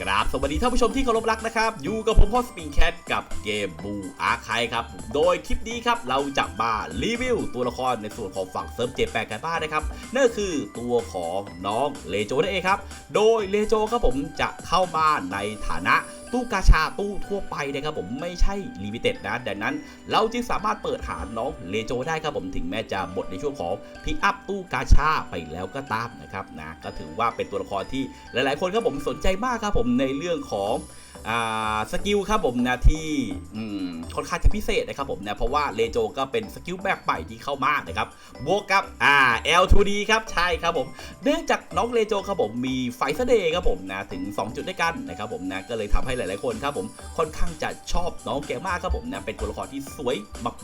กราบสวัสดีท่านผู้ชมที่เคารพรักนะครับ อยู่กับผมพ่อสปริงแคทกับเกมบูอาร์คายครับ โดยคลิปนี้ครับ เราจะมารีวิวตัวละครในส่วนของฝั่งเซิร์ฟเจแปนกันบ้างนะครับ นั่นคือตัวของน้องเลโจนั่นเองครับ โดยเลโจครับผมจะเข้ามาในฐานะ ตู้กาชาตู้ทั่วไปนะครับผมไม่ใช่ลิมิเต็ดนะดังนั้นเราจึงสามารถเปิดหาน้องเลโจได้ครับผมถึงแม้จะหมดในช่วงของพิกอัพตู้กาชาไปแล้วก็ตามนะครับนะก็ถือว่าเป็นตัวละครที่หลาย ๆ คนครับผมสนใจมากครับผมในเรื่องของ สกิลครับผมนะที่ค่อนข้างจะพิเศษนะครับผมนะเพราะว่าเลโจก็เป็นสกิลแบบใหม่ที่เข้ามานะครับบวกกับอ่า L2D ครับใช่ครับผมเนื่องจากน้องเลโจครับผมมีไฟเสเดย์ครับผมนะถึง 2 จุดด้วยกันนะครับผมนะก็เลยทำให้หลาย ๆ คนครับผมค่อนข้างจะชอบน้องแกมากครับผมนะเป็นตัวละครที่สวย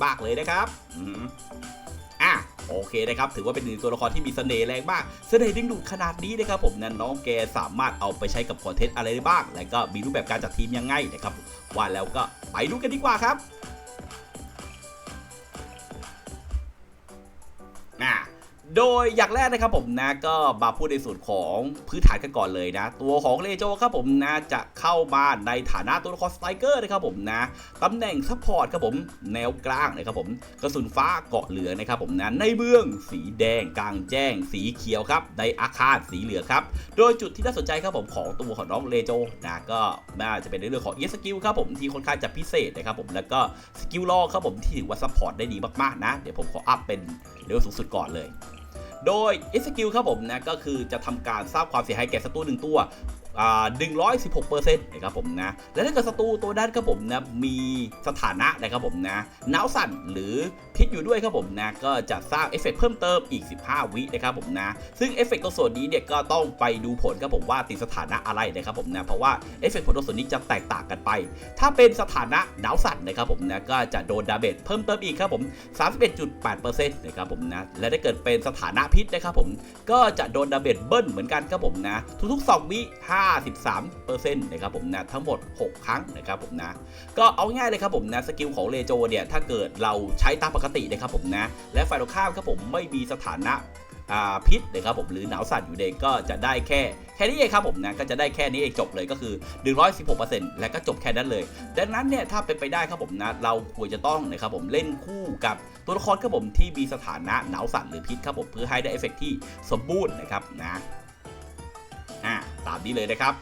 มากๆเลยนะครับอื โอเคนะครับถือว่าเป็นหนึ่งตัวละครที่มีเสน่ห์แรงมาก เสน่ห์ดึงดูดขนาดนี้นะครับผมนั้น้องแกสามารถเอาไปใช้กับคอนเทนต์อะไรได้บ้าง และก็มีรูปแบบการจัดทีมยังไงนะครับว่าแล้วก็ไปดูกันดีกว่าครับ โดยอย่างแรกนะครับผมนะก็มาพูดในส่วนของพื้นฐานกันก่อนเลยนะ ตัวของเลโจครับผมนะจะเข้ามาในฐานะตัวละครสไตรเกอร์นะครับผมนะตำแหน่งซัพพอร์ตครับผมแนวกลางนะครับผมกระสุนฟ้าเกาะเหลืองนะครับผมนะในเมืองสีแดงกลางแจ้ง สีเขียวครับในอาคารสีเหลืองครับโดยจุดที่น่าสนใจครับผมของตัวของน้องเลโจนะก็น่าจะเป็นในเรื่องของเอสกิลครับผมที่ค่อนข้างจะพิเศษนะครับผมแล้วก็สกิลลอครับผมที่ถือว่าซัพพอร์ตได้ดีมากๆนะ เดี๋ยวผมขออัพเป็นเลเวลสูงสุดก่อนเลย โดย s q ครับผมนะก็คือจะทำการสร้างความเสียหายแก่ศัตรูหนึ่งตัว 116%นะครับผมนะ และถ้าเกิดศัตรูตัวนั้นครับผมนะ มีสถานะนะครับผมนะหนาวสั่นหรือพิษอยู่ด้วยครับผมนะ ก็จะสร้างเอฟเฟกต์เพิ่มเติมอีก 15 วินะครับผมนะ ซึ่งเอฟเฟกต์ตัวส่วนนี้เนี่ยก็ต้องไปดูผลครับผมว่าติดสถานะอะไรนะครับผมนะ เพราะว่าเอฟเฟกต์ผลตัวส่วนนี้จะแตกต่างกันไป ถ้าเป็นสถานะหนาวสั่นนะครับผมนะ ก็จะโดนดาเมจเพิ่มเติมอีกครับผม 31.8%นะครับผมนะ และถ้าเกิดเป็นสถานะพิษนะครับผม ก็จะโดนดาเมจเบิ้ลเหมือนกันครับผมนะ ทุกๆ2วิ53%นะครับผมนะทั้งหมด 6 ครั้งนะครับผมนะก็เอาง่ายเลยครับผมนะสกิลของเลโจเนี่ยถ้าเกิดเราใช้ตามปกตินะครับผมนะและฝ่ายตรงข้ามครับผมไม่มีสถานะพิษนะครับผมหรือหนาวสั่นอยู่เด็กก็จะได้แค่แค่นี้เองครับผมนะก็จะได้แค่นี้เองจบเลยก็คือ 116%และก็จบแค่นั้นเลย ดังนั้นเนี่ยถ้าเป็นไปได้ครับผมนะเราควรจะต้องนะครับผมเล่นคู่กับตัวละครครับผมที่มีสถานะหนาวสั่นหรือพิษครับผมเพื่อให้ได้เอฟเฟกที่สมบูรณ์นะครับนะ ตามนี้เลยนะครับ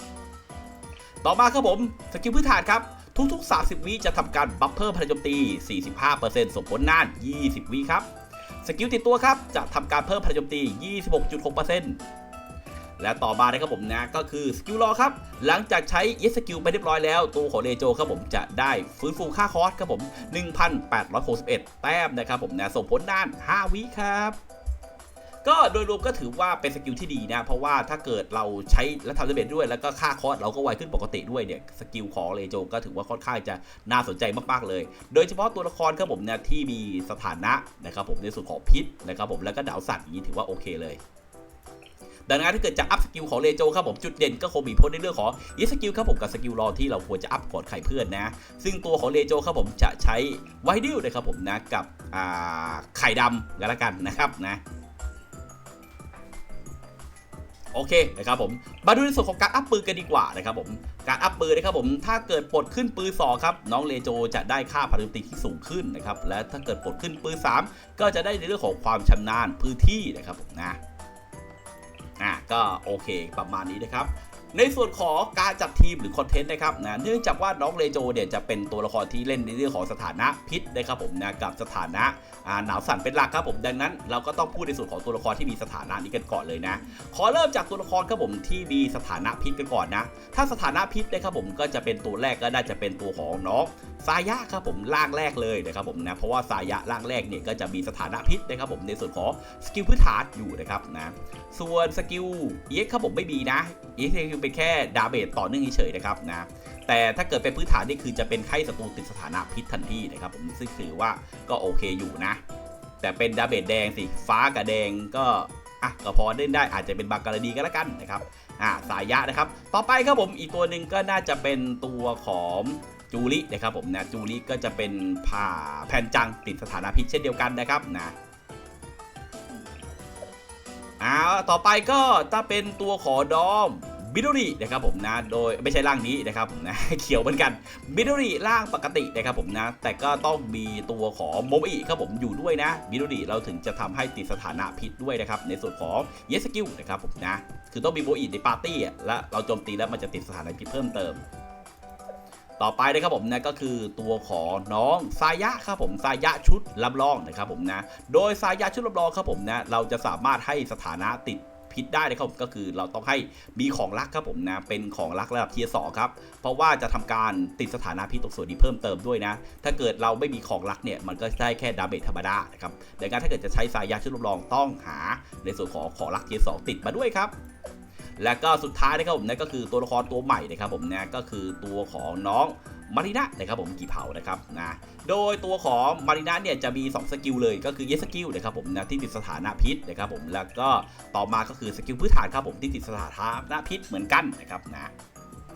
ต่อมาครับผมสกิลพื้นฐานครับ ทุกๆ 30 วิจะทำการบัฟเพิ่มพลังโจมตี 45%ส่งผลนาน 20 วิครับ สกิลติดตัวครับจะทำการเพิ่มพลังโจมตี 26.6%และต่อมานะครับผมนะก็คือสกิลรอครับ หลังจากใช้เยสกิลไปเรียบร้อยแล้วตัวของเลโจครับผมจะได้ฟื้นฟูค่าคอสครับผม 1,861 แต้มนะครับผมนะส่งผลนาน 5 วิครับ ก็โดยรวมก็ถือว่าเป็นสกิลที่ดีนะ เพราะว่าถ้าเกิดเราใช้และทำได้เบ็ดด้วย แล้วก็ค่าคอสเราก็ไวขึ้นปกติด้วยเนี่ยสกิลของเลโจก็ถือว่าค่อนข้างจะน่าสนใจมากๆเลย โดยเฉพาะตัวละครครับผมเนี่ยที่มีสถานะนะครับผมในส่วนของพิษนะครับผมแล้วก็ดาวสัตว์อย่างนี้ถือว่าโอเคเลยดังนั้นถ้าเกิดจะอัพสกิลของเลโจครับผมจุดเด่นก็คงมีพ้นในเรื่องของอีสกิลครับผมกับสกิลรอที่เราควรจะอัพก่อนใครเพื่อนนะ ซึ่งตัวของเลโจครับผมจะใช้ไวดิลนะครับผมนะกับไข่ดำกันละกันนะครับนะ โอเคนะครับผมมาดูในส่วนของการอัพปืนกันดีกว่านะครับผมการอัพปืนนะครับผมถ้าเกิดปลดขึ้นปืน2ครับน้องเลโจจะได้ค่าพลังตีที่สูงขึ้นนะครับและถ้าเกิดปลดขึ้นปืน3 ก็จะได้ในเรื่องของความชำนาญพื้นที่นะครับผมนะอะก็โอเคประมาณนี้นะครับ ในส่วนของการจัดทีมหรือคอนเทนต์นะครับนะเนื่องจากว่าน้องเลโจเนี่ยจะเป็นตัวละครที่เล่นในเรื่องของสถานะพิษนะครับผมนะกับสถานะหนาวสั่นเป็นหลักครับผมดังนั้น เราก็ต้องพูดในส่วนของตัวละครที่มีสถานะนี้กันก่อนเลยนะ ขอเริ่มจากตัวละครครับผมที่มีสถานะพิษกันก่อนนะ ถ้าสถานะพิษนะครับผมก็จะเป็นตัวแรกก็ได้จะเป็นตัวของน้องซายะครับผมร่างแรกเลยนะครับผมนะเพราะว่าซายะร่างแรกเนี่ยก็จะมีสถานะพิษนะครับผมในส่วนของสกิลพื้นฐานอยู่นะครับนะส่วนสกิลเอ็กครับผมไม่มีนะเอ็กคือเป็นแค่ดาเมจต่อเนื่องเฉยๆนะครับนะแต่ถ้าเกิดเป็นพื้นฐานนี่คือจะเป็นไข้ศัตรูติดสถานะพิษทันทีนะครับผมซึ่งถือว่าก็โอเคอยู่นะ แต่เป็นดาเมจแดงสิฟ้ากับแดงก็อะก็พอเล่นได้อาจจะเป็นบางกรณีก็แล้วกันนะครับอ่าสายะนะครับ ต่อไปครับผมอีกตัวหนึ่งก็น่าจะเป็นตัวของ จูรินะครับผมนะจูริก็จะเป็นผ่าแผ่นจังติดสถานะพิษเช่นเดียวกันนะครับนะอาต่อไปก็ถ้าเป็นตัวขอดอมมิโดรินะครับผมนะโดยไม่ใช่ร่างนี้นะครับผมนะเขียวเหมือนกันมิโดริร่างปกตินะครับผมนะแต่ก็ต้องมีตัวของโมอิครับผมอยู่ด้วยนะมิโดริเราถึงจะทำให้ติดสถานะผิดด้วยนะครับในส่วนของเยสกิลนะครับผมนะคือต้องมีโมอิในปาร์ตี้และเราโจมตีแล้วมันจะติดสถานะผิดเพิ่มเติม ต่อไปนะครับผมนะก็คือตัวของน้องซายะครับผมซายะชุดลำลองนะครับผมนะ โดยซายะชุดลำลองครับผมนะเราจะสามารถให้สถานะติดพิษได้นะครับก็คือเราต้องให้มีของรักครับผมนะเป็นของรักระดับเทียร์สครับเพราะว่าจะทำการติดสถานะพิษตรงส่วนนี้เพิ่มเติมด้วยนะ ถ้าเกิดเราไม่มีของรักเนี่ยมันก็ได้แค่ดาเมจธรรมดานะครับดังนั้นถ้าเกิดจะใช้สายยาชุดลำลองต้องหาในส่วนของของรักเทียร์สติดมาด้วยครับ และก็สุดท้ายนะครับผมนั่นก็คือตัวละครตัวใหม่นะครับผมนะก็คือตัวของน้องมารินะนะครับผมกี่เผานะครับนะโดยตัวของมารินะเนี่ยจะมี 2 สกิลเลยก็คือเยสกิลนะครับผมนะที่ติดสถานะพิษนะครับผมแล้วก็ต่อมาก็คือสกิลพื้นฐานครับผมที่ติดสถานะพิษเหมือนกันนะครับนะ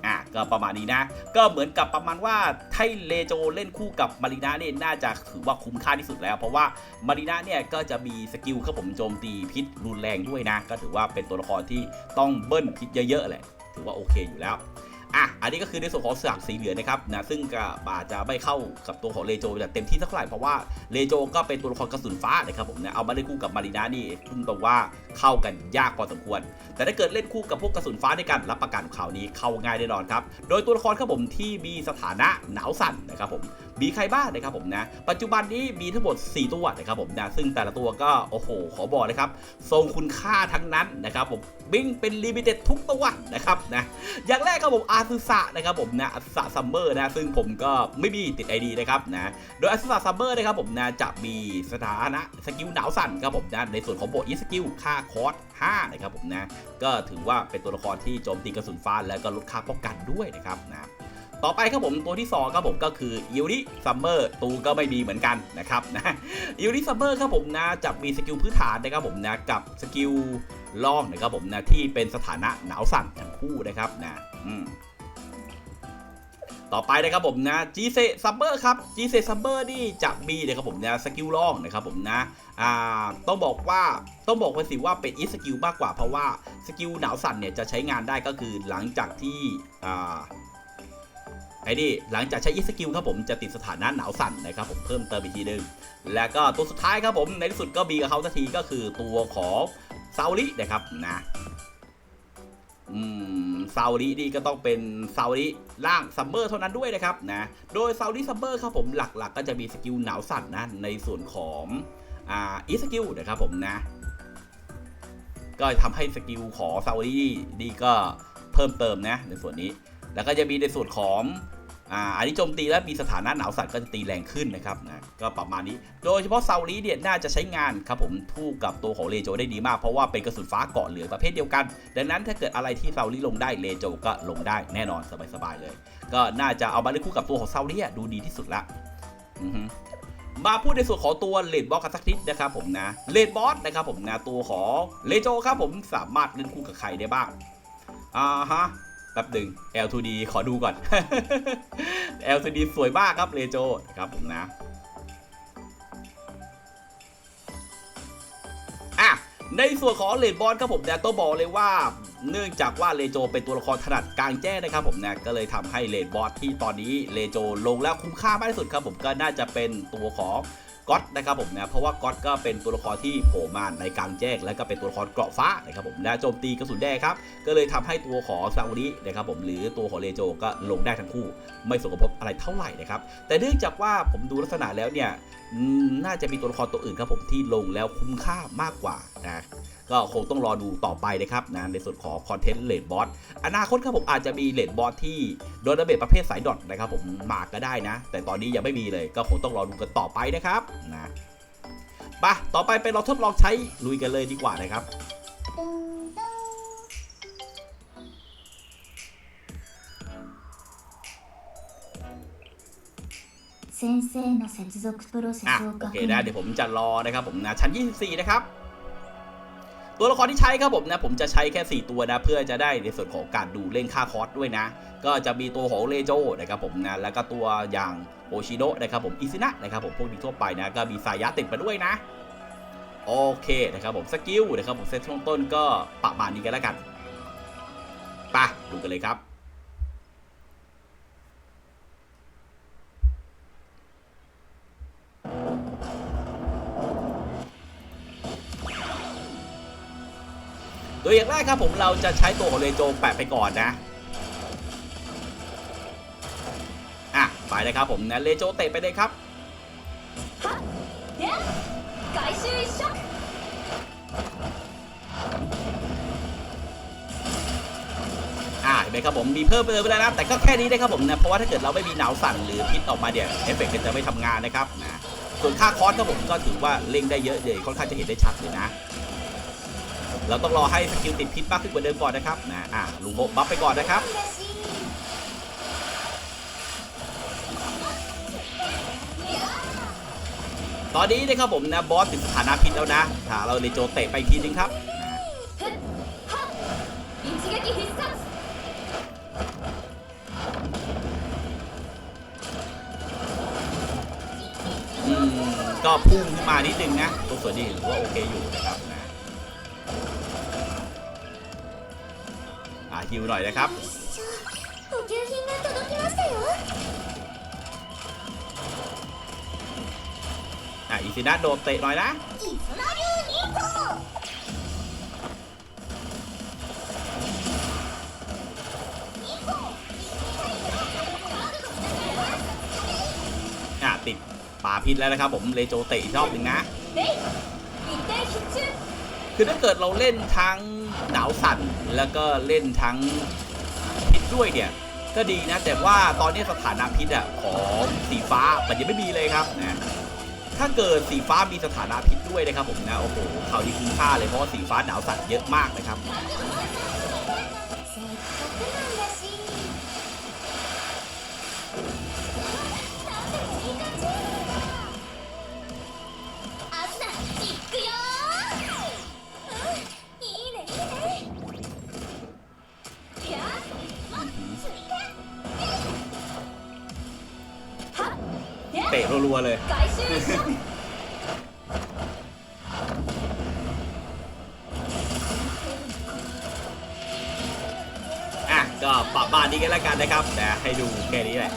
อะก็ประมาณนี้นะ ก็เหมือนกับประมาณว่าไทเลโจเล่นคู่กับมารินะเนี่ยน่าจะถือว่าคุ้มค่าที่สุดแล้ว เพราะว่ามารินะเนี่ยก็จะมีสกิลครับผมโจมตีพิษรุนแรงด้วยนะ ก็ถือว่าเป็นตัวละครที่ต้องเบิ้ลพิษเยอะๆแหละถือว่าโอเคอยู่แล้ว อะ อันนี้ก็คือในส่วนของสามสีเหลืองนะครับนะซึ่งก็อาจจะไม่เข้ากับตัวของเลโจแต่เต็มที่เท่าไหร่เพราะว่าเลโจก็เป็นตัวละครกระสุนฟ้านะครับผมนะเอามาเล่นคู่กับมารินานี่พุ่งตรงว่าเข้ากันยากพอสมควร แต่ถ้าเกิดเล่นคู่กับพวกกระสุนฟ้าด้วยกันรับประกันข่าวนี้เข้าง่ายแน่นอนครับโดยตัวละครครับผมที่มีสถานะหนาวสั่นนะครับผมมีใครบ้างนะครับผมนะปัจจุบันนี้มีทั้งหมด 4 ตัวนะครับผมนะซึ่งแต่ละตัวก็โอ้โหขอบอกเลยครับทรงคุณค่าทั้งนั้นนะครับผมบิงเป็นลิมิเต็ดทุกตัวนะครับนะอย่างแรกครับผมอาซุสะนะครับผมนะอาซุสะซัมเมอร์นะซึ่งผมก็ไม่มีติด ID นะครับนะโดยอาซุสะซัมเมอร์นะครับผมนะจะมีสถานะสกิลหนาวสั่นครับผมนะในส่วนของโบทอีสกิลค่าคอร์ส5นะครับผมนะก็ถือว่าเป็นตัวละครที่โจมตีกระสุนฟ้าแล้วก็ลดค่าป้องกันด้วยนะครับนะต่อไปครับผมตัวที่2ครับผมก็คืออิวริซัมเมอร์ตูก็ไม่มีเหมือนกันนะครับนะอิวริซัมเมอร์ครับผมนะจะมีสกิลพื้นฐานนะครับผมนะกับสกิลล่องนะครับผมนะที่เป็นสถานะหนาวสั่นทั้งคู่นะครับนะอืม ต่อไปนะครับผมนะจีเซซัมเมอร์ครับจีเซซัมเมอร์นี่จะมีนะครับผมนะสกิลล่องนะครับผมนะอ่าต้องบอกว่าต้องบอกไปสิว่าเป็นอีสกิลมากกว่าเพราะว่าสกิลหนาวสั่นเนี่ยจะใช้งานได้ก็คือหลังจากที่อ่าไอ้นี่หลังจากใช้อีสกิลครับผมจะติดสถานะหนาวสั่นนะครับผมเพิ่มเติมอีกทีหนึงแล้วก็ตัวสุดท้ายครับผมในที่สุดก็มีกับเขาสักทีก็คือตัวของซาลินะครับนะ ซาลินี่ก็ต้องเป็นซาลิล่างซัมเมอร์เท่านั้นด้วยนะครับนะโดยซาลิซัมเมอร์ครับผมหลักๆ ก็จะมีสกิลหนาวสั่นนะในส่วนของอ่าอีสกิลนะครับผมนะ ก็ทำให้สกิลของซาลินี่ก็เพิ่มเติมนะในส่วนนี้ แล้วก็จะมีในส่วนของ อ่าอันนี้โจมตีและมีสถานะหนาวสั่นก็จะตีแรงขึ้นนะครับนะก็ประมาณนี้ โดยเฉพาะซาลีเนี่ยน่าจะใช้งานครับผมคู่กับตัวของเลโจได้ดีมาก เพราะว่าเป็นกระสุนฟ้าเกาะเหลืองประเภทเดียวกัน ดังนั้นถ้าเกิดอะไรที่ซาลีลงได้เลโจก็ลงได้แน่นอนสบายๆเลย ก็น่าจะเอามาเล่นคู่กับตัวของซาลีดูดีที่สุดละมาพูดในส่วนของตัวเลดบอสกันสักนิดนะครับผมนะเลดบอสนะครับผมนะตัวของเลโจครับผมสามารถเล่นคู่กับใครได้บ้างอ่าฮะ แป๊บหนึ่ง L2D ขอดูก่อน L2D สวยมากครับเลโจนะครับผมนะอะในส่วนของเลดบอลครับผมเนี่ยต้องบอกเลยว่าเนื่องจากว่าเลโจเป็นตัวละครถนัดกลางแจ้งนะครับผมนะก็เลยทำให้เลดบอสที่ตอนนี้เลโจลงแล้วคุ้มค่ามากที่สุดครับผมก็น่าจะเป็นตัวของ ก๊อตนะครับผมนะเพราะว่าก๊อตก็เป็นตัวละครที่โผล่มาในกลางแจ้งแล้วก็เป็นตัวละครเกราะฟ้านะครับผมนะโจมตีกระสุนแดงครับก็เลยทำให้ตัวของซาอุรินะครับผมหรือตัวของเลโจก็ลงได้ทั้งคู่ ไม่สกปรกอะไรเท่าไหร่นะครับแต่เนื่องจากว่าผมดูลักษณะแล้วเนี่ยน่าจะมีตัวละครตัวอื่นครับผมที่ลงแล้วคุ้มค่ามากกว่านะก็คงต้องรอดูต่อไปนะครับนะในส่วนของคอนเทนต์เลดบอสอนาคตครับผมอาจจะมีเลดบอสที่โดนระเบิดประเภทสายดอทนะครับผมมาก็ได้นะ แต่ตอนนี้ยังไม่มีเลยก็คงต้องรอดูกันต่อไปนะครับ ปต่อไปไปเราทดลองใช้ลุยกันเลยดีกว่านะครับ อะโอเคนะเดี๋ยวผมจะรอนะครับผมนะชั้น 24 นะครับ ตัวละครที่ใช้ครับผมนะผมจะใช้แค่ 4 ตัวนะ เพื่อจะได้ในส่วนของการดูเล่นค่าคอร์สด้วยนะ ก็จะมีตัวของเลโจนะครับผมนะแล้วก็ตัวอย่างโอชิโนนะครับผมอิซินะนะครับผมพวกนี้ทั่วไปนะก็มีสายยะติดมาด้วยนะโอเคนะครับผมสกิลนะครับผมเซตช่วงต้นก็ประมาณนี้กันแล้วกันไปดูกันเลยครับ ยอย่างแรกครับผมเราจะใช้ตัวของเรโจแปะไปก่อนนะอะไปเลยครับผมนะเรโจเตะไปเลยครับอ่าเห็นไหมครับผมมีเพิ่มเติมไปแล้วนะแต่ก็แค่นี้นะครับผมนะเพราะว่าถ้าเกิดเราไม่มีหนาวสั่นหรือพิษออกมาเดี๋ยวเอฟเฟกต์จะไม่ทำงานนะครับนะส่วนค่าคอสครับผมก็ถือว่าเล่งได้เยอะเลยค่อนข้างจะเห็นได้ชัดเลยนะ เราต้องรอให้สกิลติดพิษมากขึ้นกว่าเดิมก่อนนะครับนะอะลุงโบบัฟไปก่อนนะครับตอนนี้นะครับผมนะบอสถึงสถานะพิษแล้วนะถ้าเราเลยโจเตะไปทีนึงครับก็พุ่งขึ้นมานิดนึงนะตัวส่วนนี้ถือว่าโอเคอยู่นะครับนะ กิลหน่อยนะครับอิซิดะโดนเตะหน่อยนะอะติดป่าพิษแล้วนะครับผมเลโจเตะชอบหนึ่งนะ คือถ้าเกิดเราเล่นทั้งหนาวสั่นแล้วก็เล่นทั้งพิษด้วยเนี่ยก็ดีนะ แต่ว่าตอนนี้สถานะพิษอะของสีฟ้ามันยังไม่มีเลยครับนะถ้าเกิดสีฟ้ามีสถานะพิษด้วยนะครับผมนะโอ้โหข่าวดีคุ้มค่าเลยเพราะว่าสีฟ้าหนาวสั่นเยอะมากนะครับัวเลย อะ ก็ปรับบ้านนี้กันแล้วกันนะครับ แต่ให้ดูแค่นี้แหละ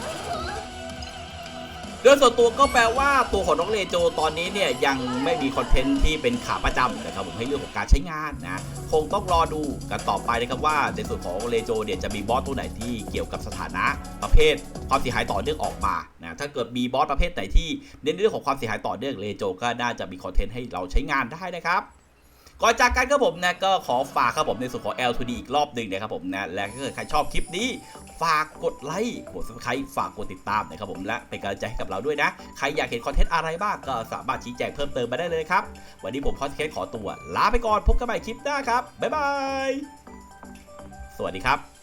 โดยส่วนตัวก็แปลว่าตัวของน้องเลโจตอนนี้เนี่ยยังไม่มีคอนเทนต์ที่เป็นขาประจำนะครับผมให้เรื่องของการใช้งานนะคงต้องรอดูกันต่อไปนะครับว่าในส่วนของเลโจเนี่ยจะมีบอสตัวไหนที่เกี่ยวกับสถานะประเภทความเสียหายต่อเนื่องออกมานะถ้าเกิดมีบอสประเภทไหนที่เน้นเรื่องของความเสียหายต่อเนื่องเลโจก็น่าจะมีคอนเทนต์ให้เราใช้งานได้นะครับ ก่อนจากกันครับผมนะก็ขอฝากครับผมในส่วนของ L2D อีกรอบหนึ่งนะครับผมนะและถ้าเกิดใครชอบคลิปนี้ ฝากกดไลค์กดซับสไครต์ฝากกดติดตามนะครับผมและเป็นกำลังใจให้กับเราด้วยนะ ใครอยากเห็นคอนเทนต์อะไรบ้างก็สามารถชี้แจงเพิ่มเติมมาได้เลยครับ วันนี้ผมคอนเทนต์ขอตัวลาไปก่อนพบกันใหม่คลิปหน้าครับบ๊ายบายสวัสดีครับ